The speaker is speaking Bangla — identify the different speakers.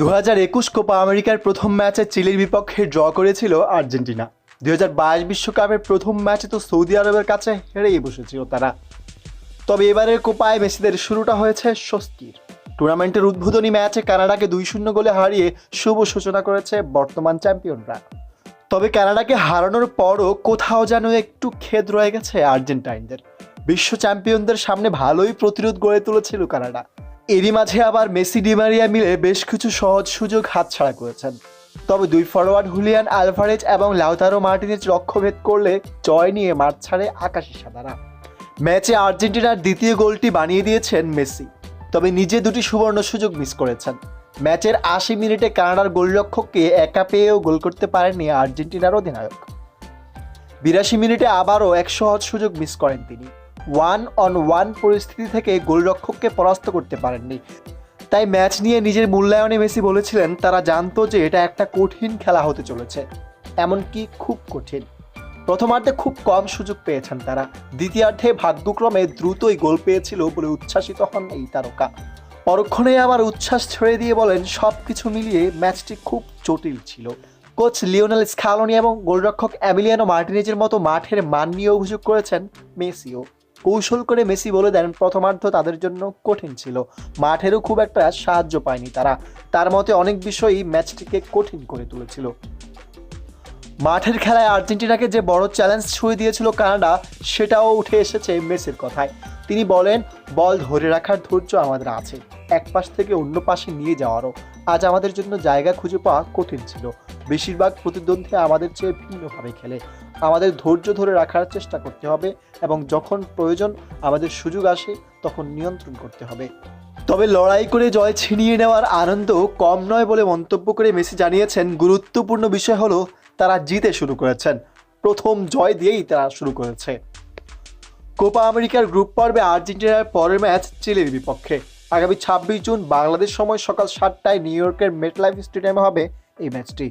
Speaker 1: দু হাজার একুশ কোপা আমেরিকার প্রথম ম্যাচে চিলির বিপক্ষে ড্র করেছিল আর্জেন্টিনা। দু হাজার বাইশ বিশ্বকাপের প্রথম ম্যাচে তো সৌদি আরবের কাছে হেরেই বসেছিল তারা। তবে এবারের কোপায় মেসিদের শুরুটা হয়েছে স্বস্তির। টুর্নামেন্টের উদ্বোধনী ম্যাচে কানাডাকে দুই শূন্য গোলে হারিয়ে শুভ সূচনা করেছে বর্তমান চ্যাম্পিয়নরা। তবে কানাডাকে হারানোর পরও কোথাও যেন একটু খেদ রয়ে গেছে আর্জেন্টাইনদের। বিশ্ব চ্যাম্পিয়নদের সামনে ভালোই প্রতিরোধ গড়ে তুলেছিল কানাডা। এরই মাঝে আবার মেসি ডিমারিয়া মিলে বেশ কিছু সহজ সুযোগ হাতছাড়া করেছেন। তবে দুই ফরওয়ার্ড হুলিয়ান আলভারেজ এবং লাউতারো মার্টিনেজ লক্ষ্যভেদ করলে জয় নিয়ে মাঠ ছাড়ে আকাশি সাদারা। ম্যাচে আর্জেন্টিনার দ্বিতীয় গোলটি বানিয়ে দিয়েছেন মেসি। তবে নিজে দুটি সুবর্ণ সুযোগ মিস করেছেন। ম্যাচের আশি মিনিটে কানাডার গোলরক্ষককে একা পেয়েও গোল করতে পারেননি আর্জেন্টিনার অধিনায়ক। বিরাশি মিনিটে আবারও এক সহজ সুযোগ মিস করেন তিনি। ওয়ান অন ওয়ান পরিস্থিতি থেকে গোলরক্ষককে পরাস্ত করতে পারেননি। তাই ম্যাচ নিয়ে নিজের মূল্যায়নে মেসি বলেছিলেন, তারা জানতো যে এটা একটা কঠিন খেলা হতে চলেছে। এমনকি খুব কঠিন। প্রথমার্ধে খুব কম সুযোগ পেয়েছেন তারা। দ্বিতীয়ার্ধে ভাগ্যক্রমে দ্রুতই গোল পেয়েছিল বলে উচ্ছ্বাসিত হন এই তারকা। পরক্ষণে আবার উচ্ছ্বাস ছেড়ে দিয়ে বলেন সব কিছু মিলিয়ে ম্যাচটি খুব জটিল ছিল। কোচ লিওনেল স্কালোনি এবং গোলরক্ষক অ্যামিলিয়ানো মার্টিনেজের মতো মাঠের মান নিয়ে অভিযোগ করেছেন মেসিও। কৌশল করে মেসি বলে দেন প্রথমার্ধ তাদের জন্য কঠিন ছিল। মাঠেরও খুব একটা সাহায্য পায়নি তারা। তার মতে অনেক বিষয়ই ম্যাচটিকে কঠিন করে তুলেছিল। মাঠের খেলায় আর্জেন্টিনাকে যে বড় চ্যালেঞ্জ ছুঁয়ে দিয়েছিল কানাডা, সেটাও উঠে এসেছে মেসির কথায়। তিনি বলেন, বল ধরে রাখার ধৈর্য আমাদের আছে। এক পাশ থেকে অন্য পাশে নিয়ে যাওয়ারও। আজ আমাদের জন্য জায়গা খুঁজে পাওয়া কঠিন ছিল। বেশিরভাগ প্রতিদ্বন্দ্বী আমাদের চেয়ে ভিন্নভাবে খেলে। আমাদের ধৈর্য ধরে রাখার চেষ্টা করতে হবে এবং যখন প্রয়োজন আমাদের সুযোগ আসে, তখন নিয়ন্ত্রণ করতে হবে। তবে লড়াই করে জয় ছিনিয়ে নেওয়ার আনন্দ কম নয় বলে মন্তব্য করে মেসি জানিয়েছেন। গুরুত্বপূর্ণ বিষয় হলো, তারা জিতে শুরু করেছেন। প্রথম জয় দিয়েই তারা শুরু করেছে। কোপা আমেরিকার গ্রুপ পর্বে আর্জেন্টিনার পরের ম্যাচ চিলির বিপক্ষে। আগামী ছাব্বিশ জুন বাংলাদেশ সময় সকাল সাতটায় নিউ ইয়র্কের মেটলাইফ স্টেডিয়ামে হবে এই ম্যাচটি